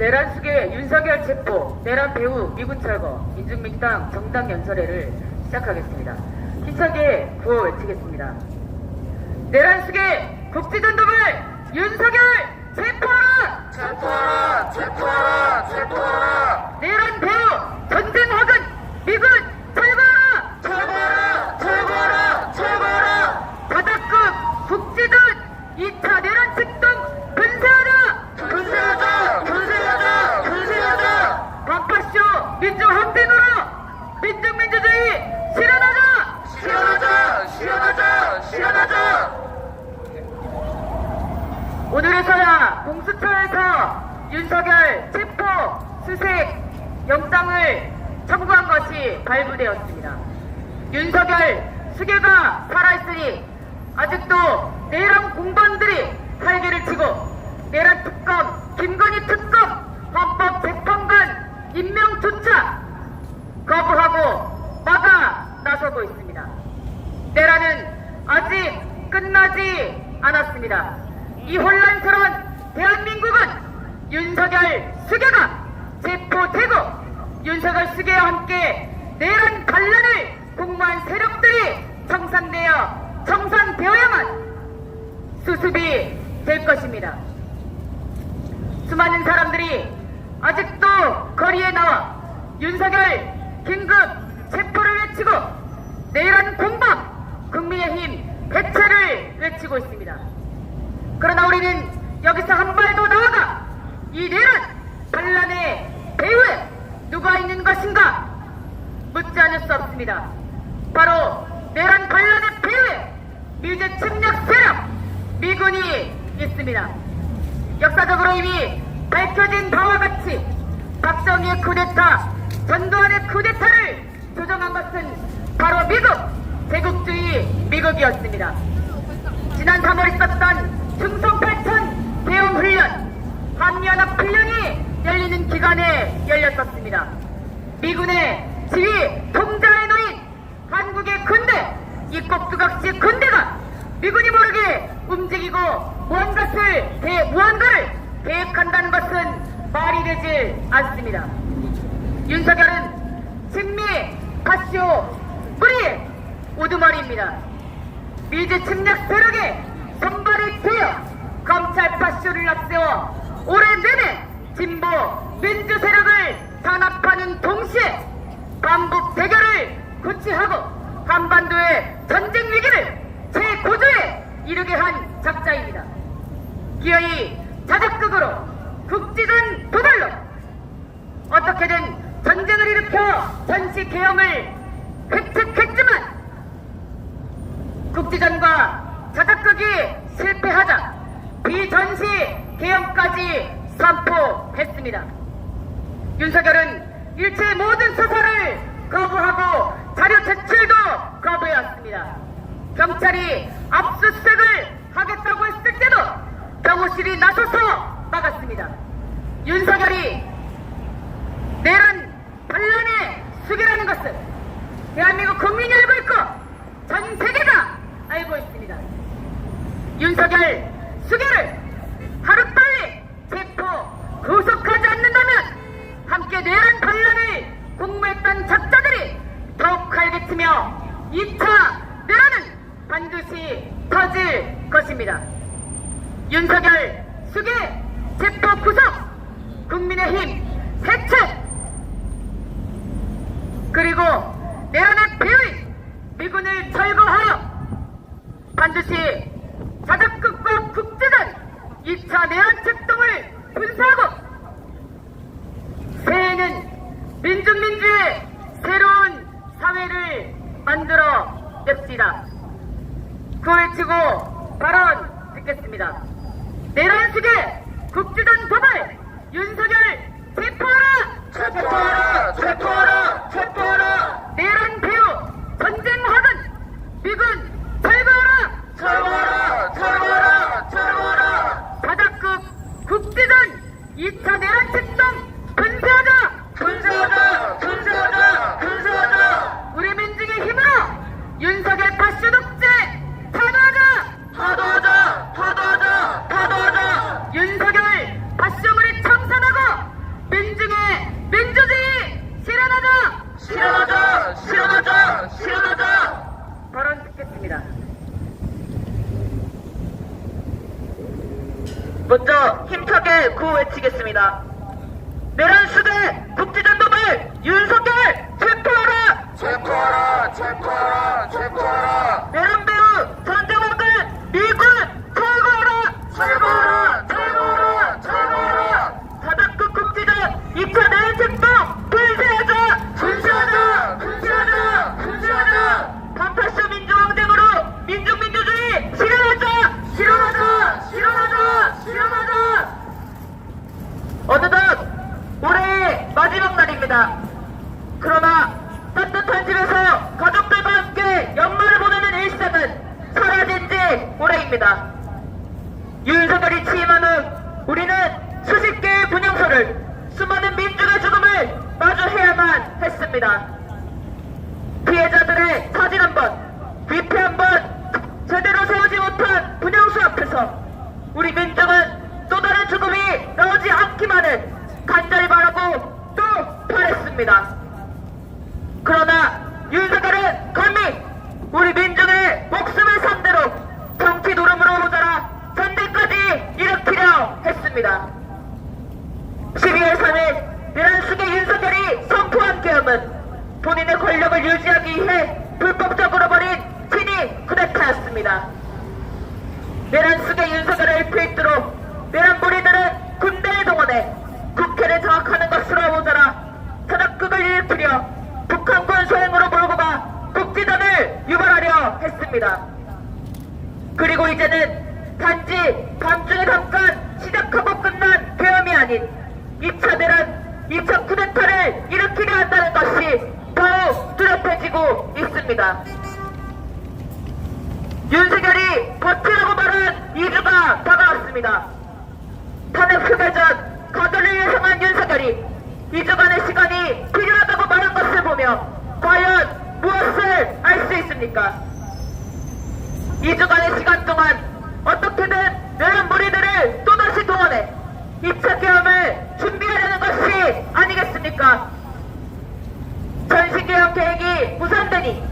내란 수계 윤석열 체포, 내란 배우 미군 철거, 민중민주당 정당 연설회를 시작하겠습니다. 힘차게 구호 외치겠습니다. 내란 수계 국지전독을 윤석열 체포하라! 체포하라! 체포하라! 체포하라! 내란 배우 전쟁 화근 미군 철거하라! 철거하라! 철거하라! 철거하라! 바닥급 국지전 2차 내란 책동 분쇄하라! 분쇄하자! 분쇄하자! 분쇄하자! 반파쇼 민주항쟁으로 민중민주주의 실현하자! 실현하자! 실현하자! 실현하자! 오늘에서야 공수처에서 윤석열 체포 수색 영장을 청구한 것이 발부되었습니다. 윤석열 수계가 살아있으니 아직도 내란 공범들이 활개를 치고 내란 특검, 김건희 특검, 헌법재판관 임명조차 거부하고 막아 나서고 있습니다. 내란은 아직 끝나지 않았습니다. 이 혼란스러운 대한민국은 윤석열 수계가 체포되고 윤석열 수계와 함께 내란 반란을 공모한 세력들이 청산되어 청산되어야만 수습이 될 것입니다. 수많은 사람들이 아직도 거리에 나와 윤석열 긴급 체포를 외치고 내란 공방 국민의힘 대체를 외치고 있습니다. 그러나 우리는 여기서 한 발 더 나아가 이 내란 반란의 배후에 누가 있는 것인가 묻지 않을 수 없습니다. 바로 내란 반란의 배후에 미제 침략 세력 미군이 있습니다. 역사적으로 이미 밝혀진 바와 같이 박정희의 쿠데타, 전두환의 쿠데타를 조정한 것은 바로 미국, 제국주의 미국이었습니다. 지난 3월 있었던 충성 8천 대응 훈련, 한미연합 훈련이 열리는 기간에 열렸었습니다. 미군의 지휘 통제에 놓인 한국의 군대, 이 꼭두각시 군대가 미군이 모르게 움직이고 무언가를 대, 무언가를 계획한다는 것은 말이 되질 않습니다. 윤석열은 친미, 파쇼, 뿌리의 우두머리입니다. 미제 침략 세력에 선발이 되어 검찰 파쇼를 앞세워 올해 내내 진보 민주 세력을 단합하는 동시에 반북 대결을 구치하고 한반도의 전쟁 위기를 최고조에 이르게 한 작자입니다. 기어이 자작극으로 국지전 도발로 어떻게든 전쟁을 일으켜 전시 개혁을 획책했지만 국지전과 자작극이 실패하자 비전시 개혁까지 선포했습니다. 윤석열은 일체 모든 수사를 거부하고 자료 제출도 거부해왔습니다. 경찰이 압수수색을 하겠다고 했을 때도 경호실이 나서서 막았습니다. 윤석열이 내란 반란의 수계라는 것을 대한민국 국민이 알고 있고 전 세계가 알고 있습니다. 윤석열 수계를 하루빨리 구속하지 않는다면 함께 내란 반란을 공모했던 작자들이 더욱 활개치며 2차 내란은 반드시 터질 것입니다. 윤석열 수계 체포 구속 국민의힘 해체 그리고 내란의 배의 미군을 철거하여 반드시 자작극과 국제전 2차 내란 책동을 분사하고 새해에는 민중민주의 새로운 사회를 만들어 냅시다. 구월치고 발언 듣겠습니다. 내란 수계 국지전 도발 윤석열 체포하라! 체포하라! 체포하라! 체포하라! 내란 배우 전쟁 화근 미군 철거하라! 철거하라! 철거하라! 철거하라! 국지전 2차 내란 책동 분쇄하자! 분쇄하자! 분쇄하자! 분쇄하자! 우리 민중의 힘으로 윤석열 파쇼 독재 탄화하자! 파도하자! 파도하자! 파도하자! 윤석열 파쇼물이 청산하고 먼저 힘차게 구호 외치겠습니다. 내란 수대 국지전범을 윤석열 체포하라! 체포하라 체포하라 체포하라 내란 배우 전쟁원들 미군 철거하라! 철거하라 철거하라 철거하라 사단급 국지전 2차 내란 책방 불세하자! 군사하자 군사하자 군사하자 반파쇼 민주항쟁으로 민중민주주의 실현하자! 실현하자 실현하자 실현하자 어느덧 올해의 마지막 날입니다. 그러나 따뜻한 집에서 가족들과 함께 연말을 보내는 일상은 사라진 지 오래입니다. 윤석열이 취임한 후 우리는 수십 개의 분향소를 수많은 민중의 죽음을 했습니다. 피해자들의 사진 한 번, 위패 한 번, 제대로 세우지 못한 분향소 앞에서 우리 민중은 또 다른 죽음이 나오지 않기만을 간절히 바라고 또 바랬습니다. 그러나 윤석열은 감히 우리 민중의 목숨을 상대로 정치 노름으로 모자라 전쟁까지 일으키려 했습니다. 12월 3일 내란숙의 윤석열이 선포한 계엄은 본인의 권력을 유지하기 위해 불법적으로 벌인 친위 쿠데타였습니다. 내란숙의 윤석열을 필두로 내란 무리들은 군대를 동원해 국회를 장악하는 것으로 모자라 탄압극을 일으키려 북한군 소행으로 몰고 가 국지전을 했습니다. 그리고 이제는 단지 밤중에 잠깐 시작하고 끝난 계엄이 아닌 2차 대란, 2차 쿠데타를 일으키려 한다는 것이 더욱 뚜렷해지고 있습니다. 윤석열이 버티라고 말한 2주가 다가왔습니다. 탄핵 표결 전 거절을 예상한 윤석열이 2주간의 시간이 필요하다고 말한 것을 보며 과연 무엇을 알 수 있습니까? 2주간의 시간 동안 어떻게든 내란 무리들을 또다시 동원해 2차 계엄을 준비하려는 것이 아니겠습니까? 전시 계엄 계획이 무산되니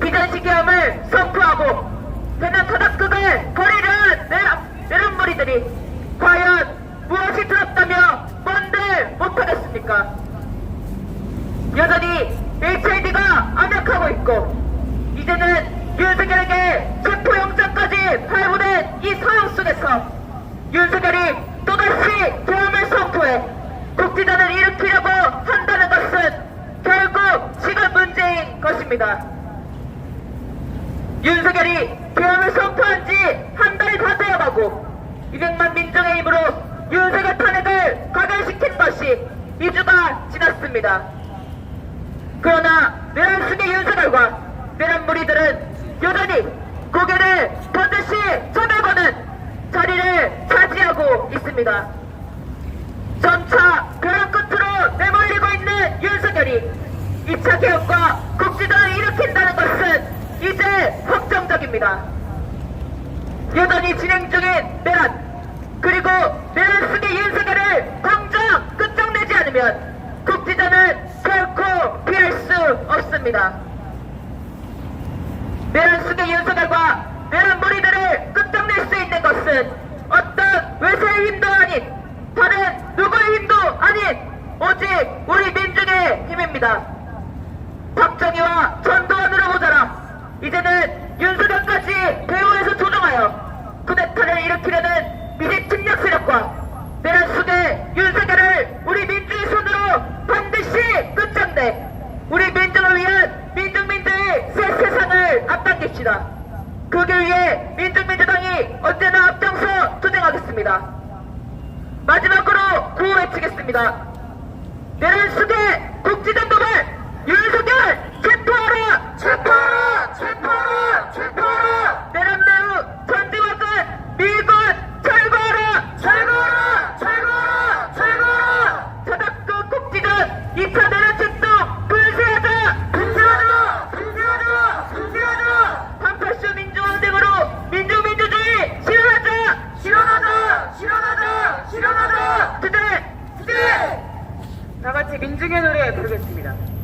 비전시 계엄을 선포하고 대난 타닥극을 벌이려는 내란, 내란 무리들이 과연 무엇이 두렵다며 뭔들 못하겠습니까? 여전히 HID가 암약하고 있고 이제는 윤석열에게 체포영장까지 발부된 이 사형 속에서 윤석열이 또다시 국지전을 일으키려고 한다는 것은 결국 시간 문제인 것입니다. 윤석열이 계엄을 선포한 지 한 달이 다 되어가고 200만 민중의 힘으로 윤석열 탄핵을 가결시킨 것이 2주가 지났습니다. 그러나 내란 승의 윤석열과 내란 무리들은 여전히 고개를 번듯이 쳐들고는 자리를 차지하고 있습니다. 점차 벼랑 끝으로 내몰리고 있는 윤석열이 2차 개혁과 국지전을 일으킨다는 것은 이제 확정적입니다. 여전히 진행 중인 내란 그리고 내란 승의 윤석열을 당장 끝장내지 않으면 국지전은 결코 피할 수 없습니다. 내란 승의 윤석열과 내란 무리들을 끝장낼 수 있는 것은 어떤 외세의 힘도 아닌 다른 누구의 힘도 아닌 오직 우리 민중의 힘입니다. 박정희와 전두환으로 모자라 이제는 윤석열까지 배후에서 조종하여 쿠데타를 일으키려는 미래 침략 세력과 내란 수대 윤석열을 우리 민주의 손으로 반드시 끝장내 우리 민중을 위한 민중민주의 새 세상을 앞당깁시다. 그길 위해 민중민주당이 언제나 앞장서 투쟁하겠습니다. 마지막으로 구호 외치겠습니다. 내란 수대 국지전 도발 윤석열 체포하라! 체포하라 체포하라 체포하라 내란 배후 전지wak은 미군 철거하라! 철거하라 철거하라 철거하라 사닥급 국지전 2차 내란 책동 불세하자! 군사하자 군사하자 군사하자 반팔쇼 민주항쟁으로 민주민주주의 실현하자! 실현하자 실현하자 실현하자 투쟁! 네. 다 같이 민중의 노래 부르겠습니다.